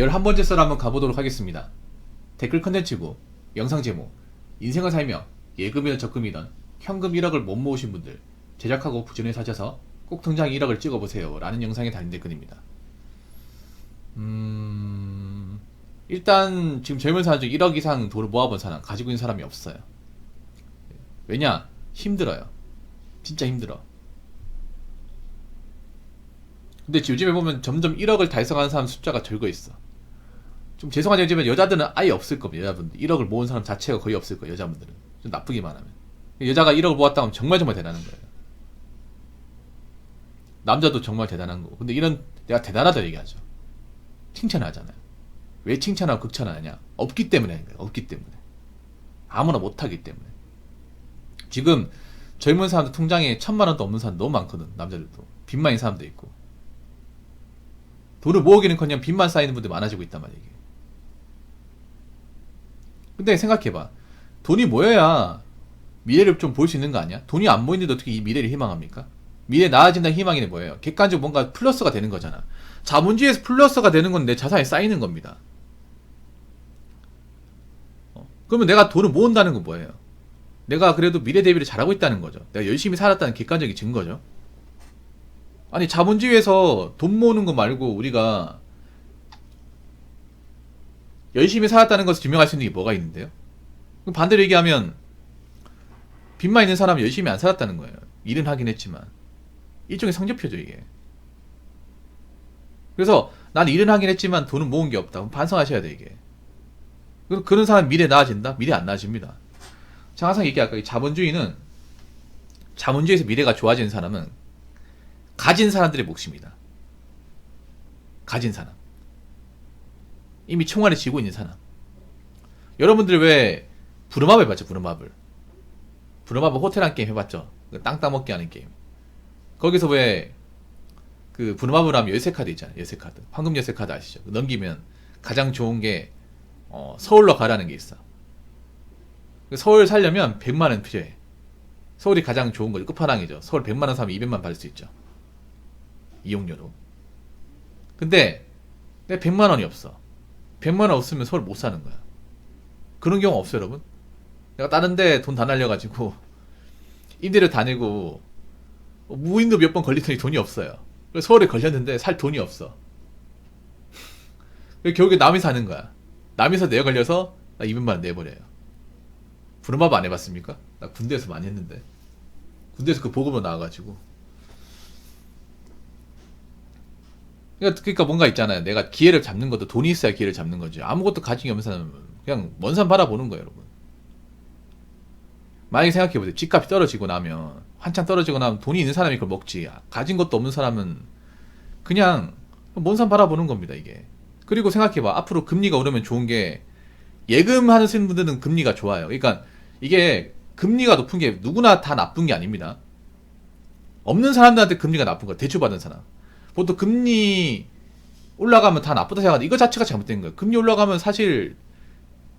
11번째 썰 한번 가보도록 하겠습니다. 댓글 컨텐츠고 영상 제목 인생을 살며 예금이든 적금이든 현금 1억을 못 모으신 분들 제작하고 부전에 사셔서 꼭 통장 1억을 찍어보세요 라는 영상에 달린 댓글입니다. 음... 일단 지금 젊은 사람 중 1억 이상 돈을 모아본 사람 가지고 있는 사람이 없어요. 왜냐? 힘들어요. 진짜 힘들어. 근데 요즘에 보면 점점 1억을 달성하는 사람 숫자가 줄고 있어. 좀 죄송하지만 여자들은 아예 없을 겁니다. 여자분들 1억을 모은 사람 자체가 거의 없을 거예요. 여자분들은 좀 나쁘기만 하면 여자가 1억을 모았다 하면 정말 정말 대단한 거예요. 남자도 정말 대단한 거고. 근데 이런 내가 대단하다 얘기하죠. 칭찬하잖아요. 왜 칭찬하고 극찬하느냐? 없기 때문에 하는 거예요. 없기 때문에. 아무나 못하기 때문에. 지금 젊은 사람들 통장에 천만 원도 없는 사람 너무 많거든. 남자들도. 빚만 있는 사람도 있고. 돈을 모으기는커녕 빚만 쌓이는 분들 많아지고 있단 말이에요. 근데 생각해봐. 돈이 모여야 미래를 좀 볼 수 있는 거 아니야? 돈이 안 모이는데 어떻게 이 미래를 희망합니까? 미래 나아진다는 희망이 뭐예요? 객관적으로 뭔가 플러스가 되는 거잖아. 자본주의에서 플러스가 되는 건 내 자산이 쌓이는 겁니다. 어, 그러면 내가 돈을 모은다는 건 뭐예요? 내가 그래도 미래 대비를 잘하고 있다는 거죠. 내가 열심히 살았다는 객관적인 증거죠. 아니 자본주의에서 돈 모으는 거 말고 우리가 열심히 살았다는 것을 증명할 수 있는 게 뭐가 있는데요? 반대로 얘기하면 빚만 있는 사람은 열심히 안 살았다는 거예요. 일은 하긴 했지만 일종의 성적표죠 이게. 그래서 난 일은 하긴 했지만 돈은 모은 게 없다. 그럼 반성하셔야 돼 이게. 그런 사람 미래 나아진다? 미래 안 나아집니다. 제가 항상 얘기할까 자본주의는 자본주의에서 미래가 좋아지는 사람은 가진 사람들의 몫입니다. 가진 사람. 이미 총알을 쥐고 있는 사람. 여러분들 왜 부르마블 해봤죠? 부르마블. 부르마블 호텔 한 게임 해봤죠? 그땅 따먹기 하는 게임. 거기서 왜 그 부르마블 하면 열쇠 카드 있잖아요. 열쇠 카드. 황금 열쇠 카드 아시죠? 넘기면 가장 좋은 게 어, 서울로 가라는 게 있어. 그 서울 살려면 100만 원 필요해. 서울이 가장 좋은 거죠. 끝판왕이죠. 서울 100만 원 사면 200만 받을 수 있죠. 이용료로. 근데 내 100만 원이 없어. 100만 원 없으면 서울 못 사는 거야. 그런 경우 없어요, 여러분? 내가 다른 데 돈 다 날려가지고 임대료 다 내고 무인도 몇 번 걸리더니 돈이 없어요. 그래서 서울에 걸렸는데 살 돈이 없어. 결국에 남이 사는 거야. 남이서 내가 걸려서 나 200만 원 내버려요. 부르마브 안 해봤습니까? 나 군대에서 많이 했는데. 군대에서 그 보급으로 나와가지고. 그러니까, 그러니까 뭔가 있잖아요. 내가 기회를 잡는 것도 돈이 있어야 기회를 잡는 거지. 아무것도 가진 게 없는 사람은 그냥 먼 산 바라보는 거예요, 여러분. 만약에 생각해보세요. 집값이 떨어지고 나면, 한창 떨어지고 나면 돈이 있는 사람이 그걸 먹지. 가진 것도 없는 사람은 그냥 먼 산 바라보는 겁니다, 이게. 그리고 생각해봐. 앞으로 금리가 오르면 좋은 게 예금하는 분들은 금리가 좋아요. 그러니까 이게 금리가 높은 게 누구나 다 나쁜 게 아닙니다. 없는 사람들한테 금리가 나쁜 거야. 대출받은 사람. 보통 금리 올라가면 다 나쁘다 생각하는데 이거 자체가 잘못된 거예요. 금리 올라가면 사실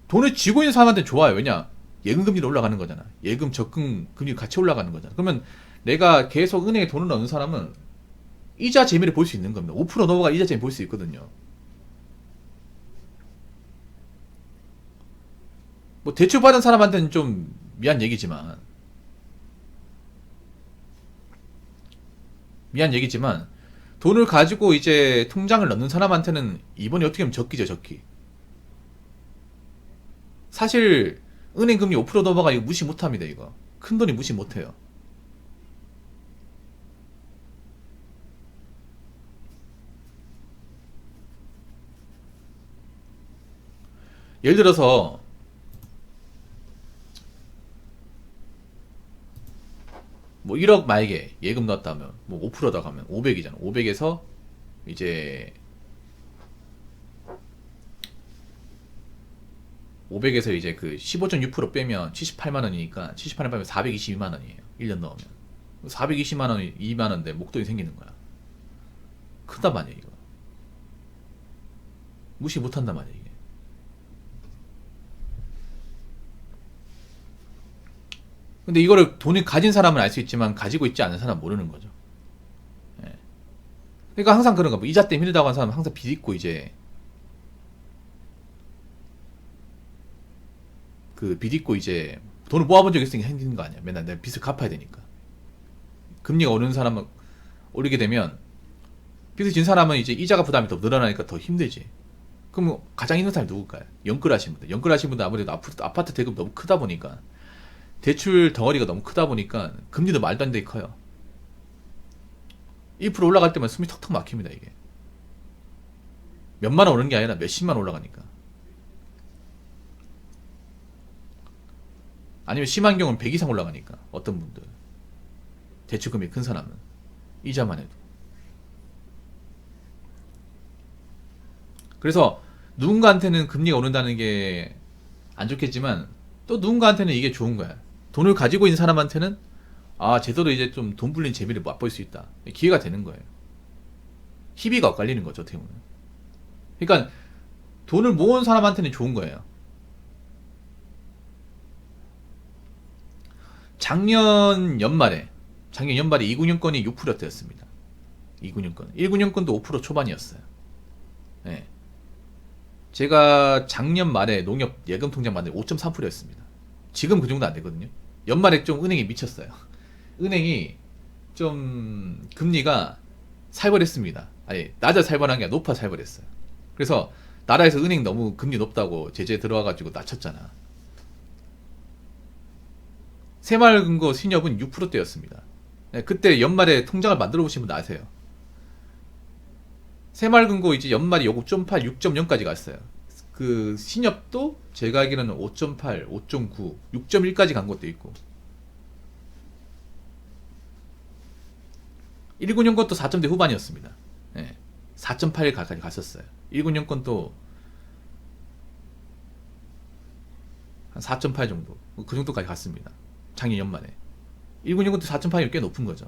돈을 쥐고 있는 사람한테 좋아요. 왜냐? 예금 금리로 올라가는 거잖아. 예금 적금 금리 같이 올라가는 거잖아. 그러면 내가 계속 은행에 돈을 넣는 사람은 이자 재미를 볼 수 있는 겁니다. 5% 넘어가 이자 재미 볼 수 있거든요. 뭐 대출 받은 사람한테는 좀 미안 얘기지만 미안 얘기지만 돈을 가지고 이제 통장을 넣는 사람한테는 이번에 어떻게 보면 적기죠 적기. 사실 은행 금리 5% 넘어가 이거 무시 못합니다 이거. 큰 돈이 무시 못해요. 예를 들어서 뭐 1억 만약에 예금 넣었다면 뭐 5%다 가면 500이잖아. 500에서 이제 500에서 이제 그 15.6% 빼면 78만 원이니까 78만 원 빼면 422만 원이에요. 1년 넣으면. 420만 원이 2만 원인데 목돈이 생기는 거야. 크단 말이야, 이거. 무시 못 한단 말이야, 이게. 근데 이거를 돈을 가진 사람은 알 수 있지만 가지고 있지 않은 사람은 모르는 거죠. 예. 그러니까 항상 그런 거. 뭐 이자 때문에 힘들다고 하는 사람은 항상 빚 있고 이제 그빚 있고 이제 돈을 모아본 적이 있으니까 힘든 거 아니야. 맨날 내 빚을 갚아야 되니까. 금리가 오르는 사람은 오르게 되면 빚을 진 사람은 이제 이자가 부담이 더 늘어나니까 더 힘들지. 그럼 가장 힘든 사람이 누굴까요? 연끌하신 분들. 연끌하신 분들 아무래도 아파트 대금 너무 크다 보니까 대출 덩어리가 너무 크다 보니까 금리도 말도 안 되게 커요. 1% 올라갈 때만 숨이 턱턱 막힙니다 이게. 몇만 원 오르는 게 아니라 몇십만 원 올라가니까. 아니면 심한 경우는 100 이상 올라가니까 어떤 분들 대출금이 큰 사람은 이자만 해도 그래서 누군가한테는 금리가 오른다는 게 안 좋겠지만 또 누군가한테는 이게 좋은 거야 돈을 가지고 있는 사람한테는 아 제대로 이제 좀 돈 불린 재미를 맛볼 수 있다 기회가 되는 거예요 희비가 엇갈리는 거죠 어떻게 보면 그러니까 돈을 모은 사람한테는 좋은 거예요 작년 연말에 작년 연말에 2군형권이 6%였습니다. 2군형권. 1군형권도 5% 초반이었어요. 예. 제가 작년 말에 농협 예금 통장 만들 5.3%였습니다. 지금 그 정도 안 되거든요. 연말에 좀 은행이 미쳤어요. 은행이 좀 금리가 살벌했습니다. 아니 낮아 살벌한 게 높아 살벌했어요. 그래서 나라에서 은행 너무 금리 높다고 제재 들어와가지고 낮췄잖아. 새마을금고 신협은 6%대였습니다. 네, 그때 연말에 통장을 만들어 보신 분 아세요? 새마을금고 이제 연말이 요거 5.8, 6.0까지 갔어요. 그 신협도 제가 알기로는 5.8, 5.9, 6.1까지 간 것도 있고. 1군형 것도 4점대 후반이었습니다. 네, 4.8 가까이 갔었어요. 1군형 건도 한4.8 정도. 그 정도까지 갔습니다. 작년 연말에 1군형것도 4.8이 꽤 높은 거죠.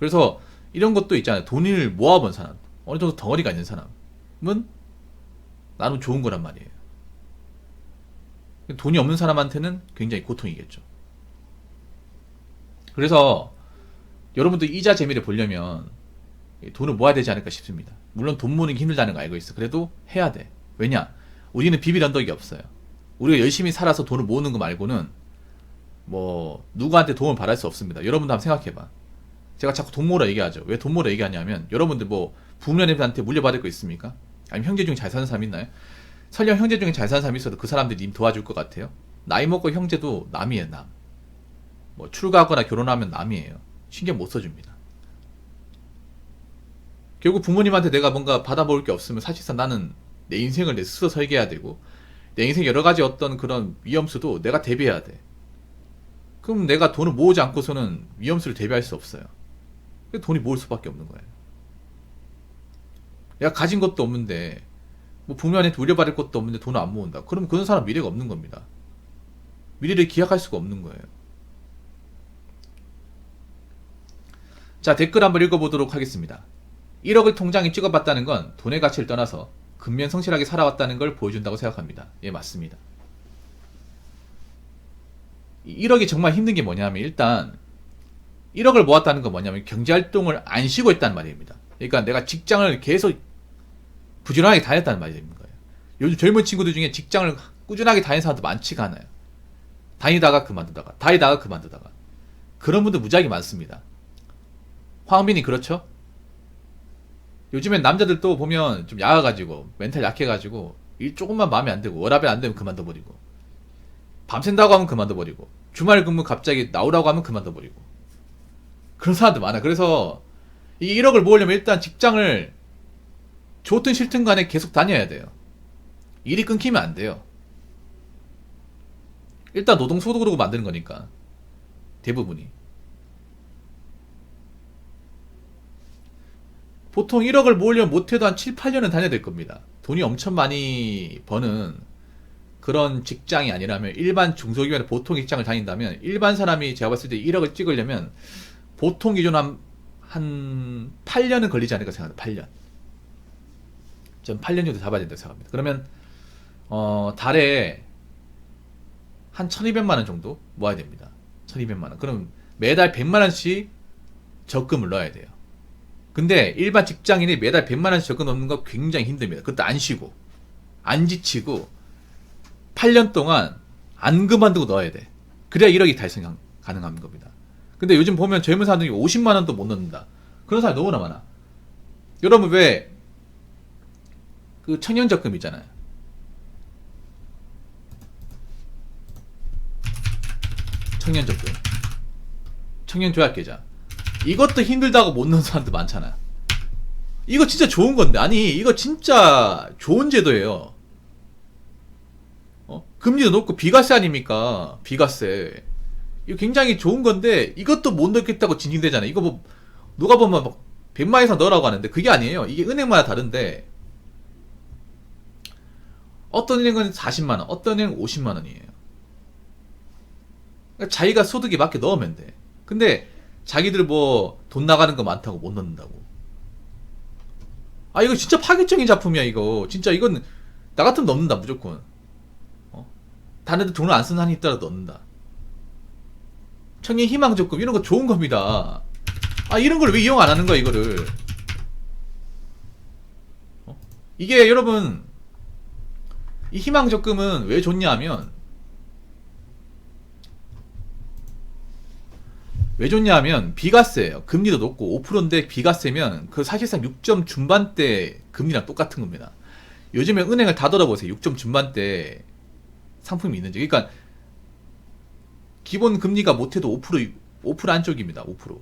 그래서 이런 것도 있잖아요. 돈을 모아본 사람, 어느 정도 덩어리가 있는 사람은 나는 좋은 거란 말이에요. 돈이 없는 사람한테는 굉장히 고통이겠죠. 그래서 여러분도 이자 재미를 보려면 돈을 모아야 되지 않을까 싶습니다. 물론 돈 모으는 게 힘들다는 거 알고 있어. 그래도 해야 돼. 왜냐? 우리는 비빌 언덕이 없어요. 우리가 열심히 살아서 돈을 모으는 거 말고는 뭐 누구한테 도움을 받을 수 없습니다. 여러분도 한번 생각해봐. 제가 자꾸 돈 모으라 얘기하죠. 왜 돈 모으라 얘기하냐면 여러분들 뭐 부모님한테 물려받을 거 있습니까? 아니면 형제 중에 잘 사는 사람 있나요? 설령 형제 중에 잘 사는 사람이 있어도 그 사람들이 님 도와줄 것 같아요? 나이 먹고 형제도 남이에요, 남. 뭐 출가하거나 결혼하면 남이에요. 신경 못 써줍니다. 결국 부모님한테 내가 뭔가 받아먹을 게 없으면 사실상 나는 내 인생을 내 스스로 설계해야 되고 내 인생 여러 가지 어떤 그런 위험수도 내가 대비해야 돼. 그럼 내가 돈을 모으지 않고서는 위험수를 대비할 수 없어요. 돈이 모을 수밖에 없는 거예요. 내가 가진 것도 없는데 뭐 부모한테 물려받을 것도 없는데 돈을 안 모은다. 그럼 그런 사람 미래가 없는 겁니다. 미래를 기약할 수가 없는 거예요. 자 댓글 한번 읽어보도록 하겠습니다. 1억을 통장에 찍어봤다는 건 돈의 가치를 떠나서 근면 성실하게 살아왔다는 걸 보여준다고 생각합니다. 예, 맞습니다. 1억이 정말 힘든 게 뭐냐면 일단 1억을 모았다는 건 뭐냐면 경제활동을 안 쉬고 했다는 말입니다. 그러니까 내가 직장을 계속 부지런하게 다녔다는 말이 되는 거예요. 요즘 젊은 친구들 중에 직장을 꾸준하게 다니는 사람도 많지가 않아요. 다니다가 그만두다가, 다니다가 그만두다가. 그런 분들 무지하게 많습니다. 황빈이 그렇죠? 요즘엔 남자들도 보면 좀 야가가지고 멘탈 약해가지고 일 조금만 마음에 안 들고 워라벨 안 되면 그만둬 버리고 밤샌다고 하면 그만둬 버리고 주말 근무 갑자기 나오라고 하면 그만둬 버리고 그런 사람들 많아. 그래서 이 1억을 모으려면 일단 직장을 좋든 싫든 간에 계속 다녀야 돼요. 일이 끊기면 안 돼요. 일단 노동소득으로 만드는 거니까 대부분이. 보통 1억을 모으려면 못해도 한 7, 8년은 다녀야 될 겁니다. 돈이 엄청 많이 버는 그런 직장이 아니라면 일반 중소기업이나 보통 직장을 다닌다면 일반 사람이 제가 봤을 때 1억을 찍으려면 보통 기준 한, 한 8년은 걸리지 않을까 생각합니다. 8년. 전 8년 정도 잡아야 된다고 생각합니다. 그러면 어, 달에 한 1200만 원 정도 모아야 됩니다. 1200만 원. 그럼 매달 100만 원씩 적금을 넣어야 돼요. 근데 일반 직장인이 매달 100만 원씩 적금 넣는 거 굉장히 힘듭니다. 그것도 안 쉬고 안 지치고 8년 동안 안 그만두고 넣어야 돼. 그래야 1억이 달성 가능한 겁니다. 근데 요즘 보면 젊은 사람들이 50만 원도 못 넣는다. 그런 사람이 너무나 많아. 여러분 왜 그 청년 적금 있잖아요. 청년 적금. 청년 조약 계좌. 이것도 힘들다고 못 넣는 사람들 많잖아. 이거 진짜 좋은 건데. 아니, 이거 진짜 좋은 제도예요. 어? 금리도 높고 비과세 아닙니까? 비과세. 이거 굉장히 좋은 건데 이것도 못 넣겠다고 징징대잖아요. 이거 뭐 누가 보면 막 100만 이상 넣으라고 하는데 그게 아니에요. 이게 은행마다 다른데 어떤 은행은 40만 원, 어떤 은행은 50만 원이에요. 그러니까 자기가 소득에 맞게 넣으면 돼. 근데 자기들 뭐 돈 나가는 거 많다고 못 넣는다고. 아 이거 진짜 파격적인 작품이야 이거. 진짜 이건 나 같으면 넣는다 무조건. 어? 다른 데 돈을 안 쓰는 한이 있더라도 넣는다. 청년 희망 적금 이런 거 좋은 겁니다. 아 이런 걸 왜 이용 안 하는 거야 이거를? 어? 이게 여러분 이 희망 적금은 왜 좋냐면 왜 좋냐면 비과세예요. 금리도 높고 5%인데 비과세면 그 사실상 6점 중반대 금리랑 똑같은 겁니다. 요즘에 은행을 다 돌아보세요. 6점 중반대 상품이 있는지. 그러니까 기본 금리가 못해도 5% 5% 안쪽입니다. 5%.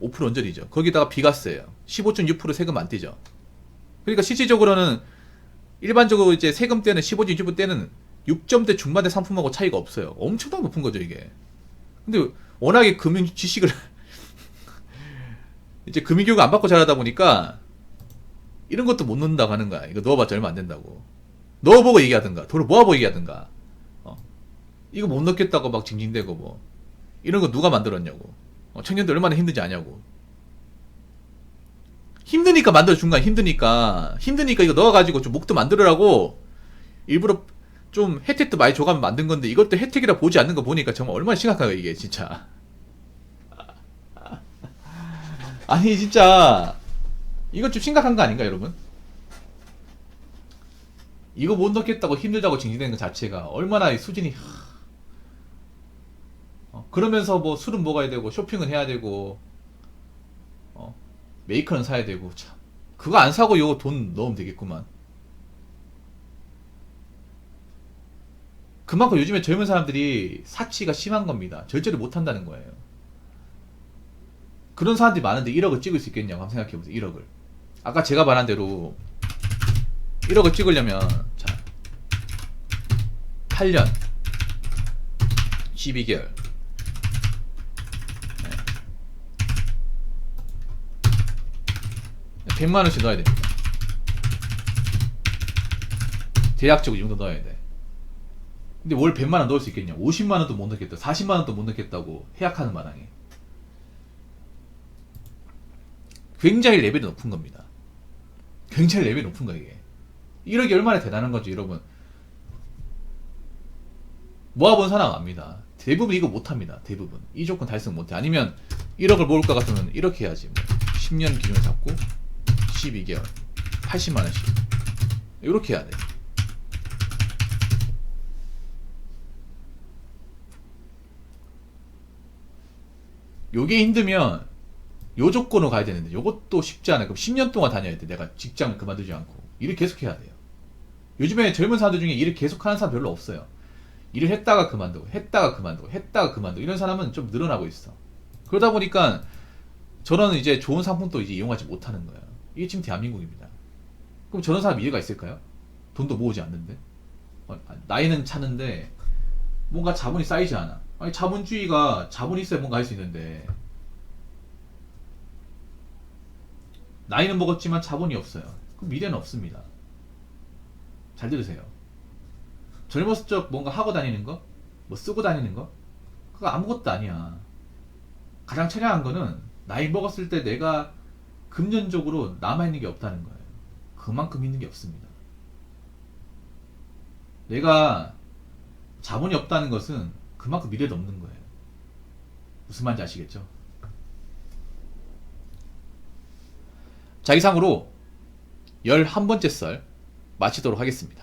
5% 언저리죠. 거기다가 비과세예요. 15.6% 세금 안 떼죠. 그러니까 실질적으로는 일반적으로 이제 세금 때는 15.6% 때는 6점대 중반대 상품하고 차이가 없어요. 엄청나게 높은 거죠, 이게. 근데 워낙에 금융 지식을 이제 금융 교육 안 받고 자라다 보니까 이런 것도 못 넣는다고 하는 거야. 이거 넣어봤자 얼마 안 된다고. 넣어보고 얘기하든가, 돈을 모아보고 얘기하든가. 어. 이거 못 넣겠다고 막 징징대고 뭐. 이런 거 누가 만들었냐고. 어, 청년들 얼마나 힘든지 아냐고. 힘드니까 만들어준 거야, 힘드니까. 힘드니까 이거 넣어가지고 좀 목도 만들으라고 일부러 좀 혜택도 많이 줘가면 만든 건데 이것도 혜택이라 보지 않는 거 보니까 정말 얼마나 심각한가 이게 진짜. 아니 진짜 이거 좀 심각한 거 아닌가 여러분? 이거 못 넣겠다고 힘들다고 징징대는 것 자체가 얼마나 이 수준이 그러면서 뭐 술은 먹어야 되고 쇼핑은 해야 되고 어, 메이커는 사야 되고 참. 그거 안 사고 이거 돈 넣으면 되겠구만. 그만큼 요즘에 젊은 사람들이 사치가 심한 겁니다. 절제를 못 한다는 거예요. 그런 사람들이 많은데 1억을 찍을 수 있겠냐고 한번 생각해 보세요 1억을. 아까 제가 말한 대로 1억을 찍으려면 자 8년 12개월 네. 100만 원씩 넣어야 됩니다. 대략적으로 이 정도 넣어야 돼. 근데 월 100만 원 넣을 수 있겠냐? 50만 원도 못 넣겠다. 40만 원도 못 넣겠다고 해약하는 마당에. 굉장히 레벨이 높은 겁니다. 굉장히 레벨이 높은 거야, 이게. 1억이 얼마나 대단한 거죠, 여러분. 모아본 사람 압니다. 대부분 이거 못합니다. 대부분. 이 조건 달성 못해. 아니면 1억을 모을 것 같으면 이렇게 해야지. 뭐. 10년 기준을 잡고 12개월 80만 원씩 이렇게 해야 돼. 요게 힘들면 요 조건으로 가야 되는데 요것도 쉽지 않아요. 그럼 10년 동안 다녀야 돼. 내가 직장을 그만두지 않고 일을 계속 해야 돼요. 요즘에 젊은 사람들 중에 일을 계속 하는 사람 별로 없어요. 일을 했다가 그만두고 했다가 그만두고 했다가 그만두고 이런 사람은 좀 늘어나고 있어. 그러다 보니까 저런 이제 좋은 상품도 이제 이용하지 못하는 거예요. 이게 지금 대한민국입니다. 그럼 저런 사람 미래가 있을까요? 돈도 모으지 않는데 어, 나이는 차는데 뭔가 자본이 쌓이지 않아. 아니 자본주의가 자본이 있어야 뭔가 할 수 있는데 나이는 먹었지만 자본이 없어요. 그럼 미래는 없습니다. 잘 들으세요. 젊었을 적 뭔가 하고 다니는 거, 뭐 쓰고 다니는 거, 그거 아무것도 아니야. 가장 처량한 거는 나이 먹었을 때 내가 금전적으로 남아있는 게 없다는 거예요. 그만큼 있는 게 없습니다. 내가 자본이 없다는 것은 그만큼 미래도 없는 거예요. 무슨 말인지 아시겠죠? 자, 이상으로 11번째 썰 마치도록 하겠습니다.